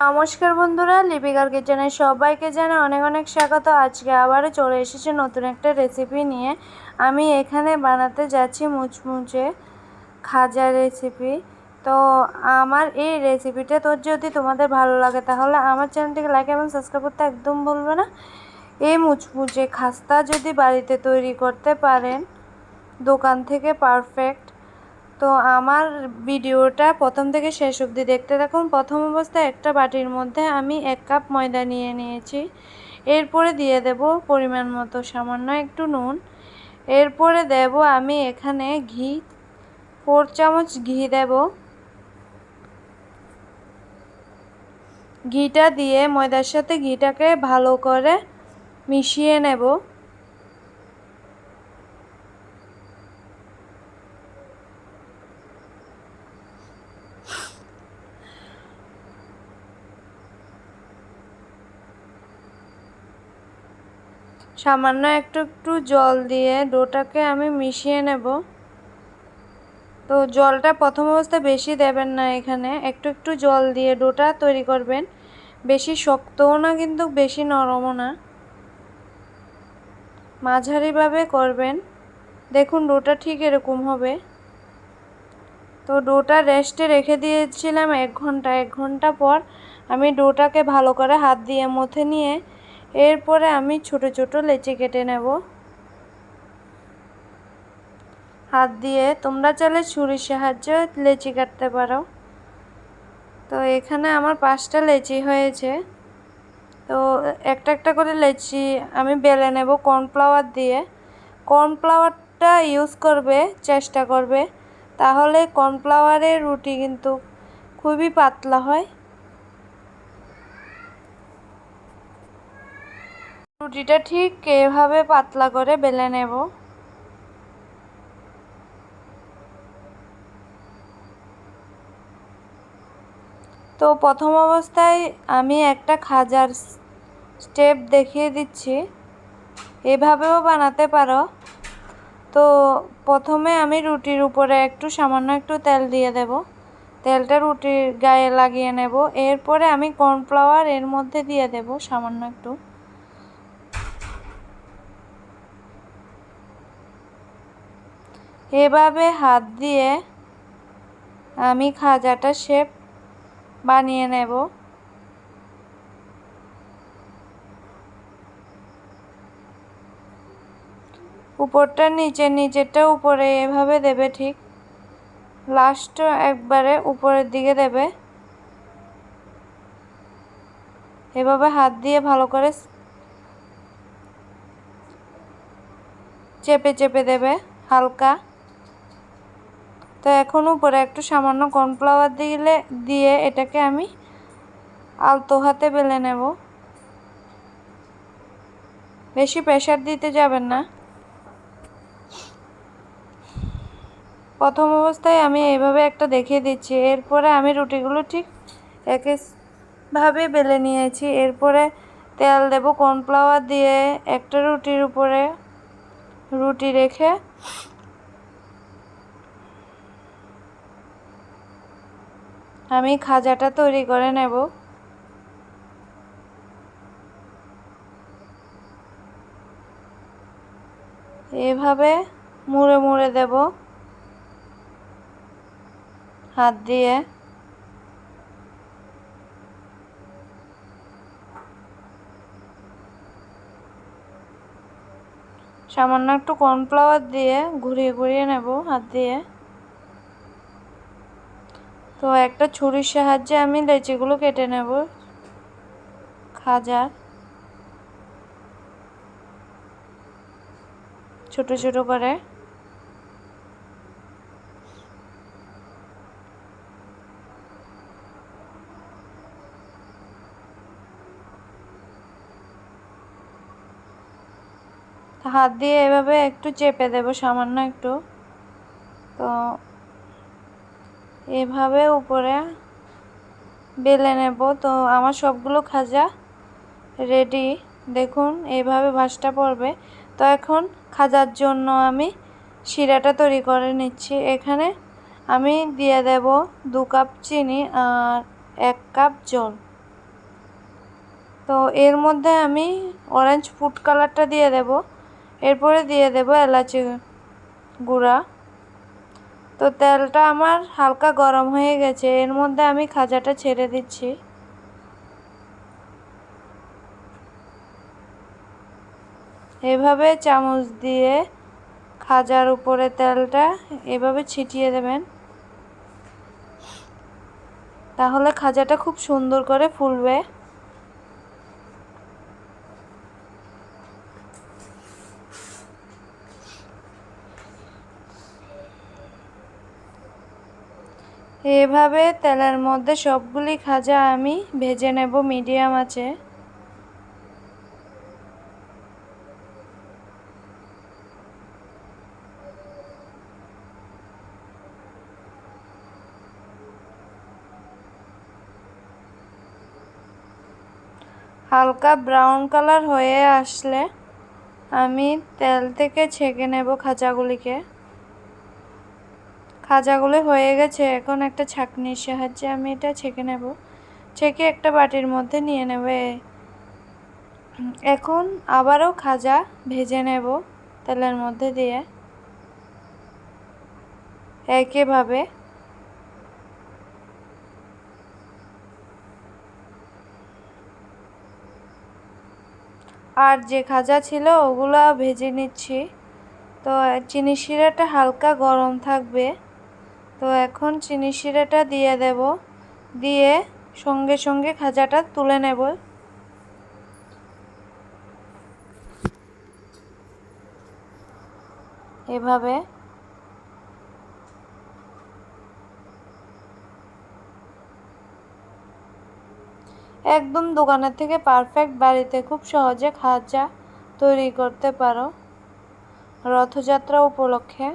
নমস্কার বন্ধুরা, লিপিকার কিচেনে সবাইকে জানাই অনেক অনেক স্বাগত। আজকে আবারও চলে এসেছে নতুন একটা রেসিপি নিয়ে। আমি এখানে বানাতে যাচ্ছি মুচমুচে খাজা রেসিপি তো আমার এই রেসিপিটা তোর যদি তোমাদের ভালো লাগে, তাহলে আমার চ্যানেলটিকে লাইক এবং সাবস্ক্রাইব করতে একদম ভুলবে না। এই মুচমুচে খাস্তা যদি বাড়িতে তৈরি করতে পারেন, দোকান থেকে পারফেক্ট তো আমার ভিডিওটা প্রথম থেকে শেষ অবধি দেখতে থাকুন। প্রথম অবস্থায় একটা বাটির মধ্যে আমি এক কাপ ময়দা নিয়ে নিয়েছি। এরপরে দিয়ে দেব পরিমাণ মতো সামান্য একটু নুন। এরপরে দেব আমি এখানে ঘি, ফোর চামচ ঘি দেব। ঘিটা দিয়ে ময়দার সাথে ঘিটাকে ভালো করে মিশিয়ে নেব। সামান্য একটু একটু জল দিয়ে ডোটাকে আমি মিশিয়ে নেব। তো জলটা প্রথম অবস্থায় বেশি দেবেন না এখানে। একটু একটু জল দিয়ে ডোটা তৈরি করবেন। বেশি শক্তও না, কিন্তু বেশি নরমও না। মাঝারিভাবে করবেন। দেখুন, ডোটা ঠিক এরকম হবে। তো ডোটা রেস্টে রেখে দিয়েছিলাম এক ঘণ্টা। এক ঘণ্টা পর আমি ডোটাকে ভালো করে হাত দিয়ে মথে নিয়ে এরপরে আমি ছোট ছোট লেচি কেটে নেব। হাত দিয়ে তোমরা চাইলে ছুরির সাহায্যে লেচি কাটতে পারো। তো এখানে আমার পাঁচটা লেচি হয়েছে। তো একটা একটা করে লেচি আমি বেলে নেব কর্নফ্লাওয়ার দিয়ে। কর্নফ্লাওয়ারটা ইউজ করবে, চেষ্টা করবে। তাহলে কর্নফ্লাওয়ারের রুটি কিন্তু খুবই পাতলা হয়। রুটিটা ঠিক এভাবে পাতলা করে বেলে নেব। তো প্রথম অবস্থায় আমি একটা খাজার স্টেপ দেখিয়ে দিচ্ছি। এভাবেও বানাতে পারো। তো প্রথমে আমি রুটির উপরে একটু সামান্য একটু তেল দিয়ে দেব। তেলটা রুটির গায়ে লাগিয়ে নেব। এরপরে আমি কর্নফ্লাওয়ার এর মধ্যে দিয়ে দেব সামান্য একটু। এভাবে হাত দিয়ে আমি খাজাটা শেপ বানিয়ে নেব। উপরটা নিচে নিচেরটা উপরে এভাবে দেবে ঠিক। লাস্ট একবারে উপরের দিকে দেবে। এভাবে হাত দিয়ে ভালো করে চেপে চেপে দেবে হালকা। তো এখন উপরে একটু সামান্য কর্নফ্লাওয়ার দিলে, দিয়ে এটাকে আমি আলতো হাতে বেলে নেব। বেশি প্রেশার দিতে যাবেন না। প্রথম অবস্থায় আমি এইভাবে একটা দেখিয়ে দিচ্ছি। এরপরে আমি রুটিগুলো ঠিক একইভাবে বেলে নিয়েছি। এরপরে তেল দেব কর্নফ্লাওয়ার দিয়ে একটা রুটির উপরে। রুটি রেখে আমি খাজাটা তৈরি করে নেব। এভাবে মুড়ে মুড়ে দেব। হাত দিয়ে। সামান্য একটু কর্নফ্লাওয়ার দিয়ে ঘুরিয়ে ঘুরিয়ে নেব হাত দিয়ে। তো একটা ছুরির সাহায্যে আমি লেচিগুলো কেটে নেব। খাজার ছোট ছোট করে। হাত দিয়ে এভাবে একটু চেপে দেব, সামান্য একটু তো এভাবে উপরে বেলে নেব। তো আমার সবগুলো খাজা রেডি দেখুন এইভাবে ভাসটা পড়বে। তো এখন খাজার জন্য আমি শিরাটা তৈরি করে নিচ্ছি। এখানে আমি দিয়ে দেব দু কাপ চিনি আর এক কাপ জল। তো এর মধ্যে আমি অরেঞ্জ ফুড কালারটা দিয়ে দেব। এরপরে দিয়ে দেব এলাচি গুঁড়া। তো তেলটা আমার হালকা গরম হয়ে গেছে, এর মধ্যে আমি খাজাটা ছেড়ে দিচ্ছি। এভাবে চামচ দিয়ে খাজার উপরে তেলটা এভাবে ছিটিয়ে দেবেন। তাহলে খাজাটা খুব সুন্দর করে ফুলবে। এভাবে তেলের মধ্যে সবগুলি খাজা আমি ভেজে নেব, মিডিয়াম আছে। হালকা ব্রাউন কালার হয়ে আসলে আমি তেল থেকে ছেঁকে নেব খাজাগুলিকে। খাজাগুলো হয়ে গেছে, এখন একটা ছাঁকনির সাহায্যে আমি এটা ছেঁকে নেব। ছেঁকে একটা বাটির মধ্যে নিয়ে নেবে। এখন আবারও খাজা ভেজে নেব তেলের মধ্যে দিয়ে। একেভাবে। আর যে খাজা ছিল ওগুলো ভেজে নিচ্ছি। তো চিনি শিরাটা হালকা গরম থাকবে। তো এখন চিনি শিরাটা দিয়ে দেব। দিয়ে সঙ্গে সঙ্গে খাজাটা তুলে নেব। এভাবে। একদম দোকানের থেকে পারফেক্ট বাড়িতে খুব সহজে খাজা তৈরি করতে পারো। রথযাত্রা উপলক্ষে।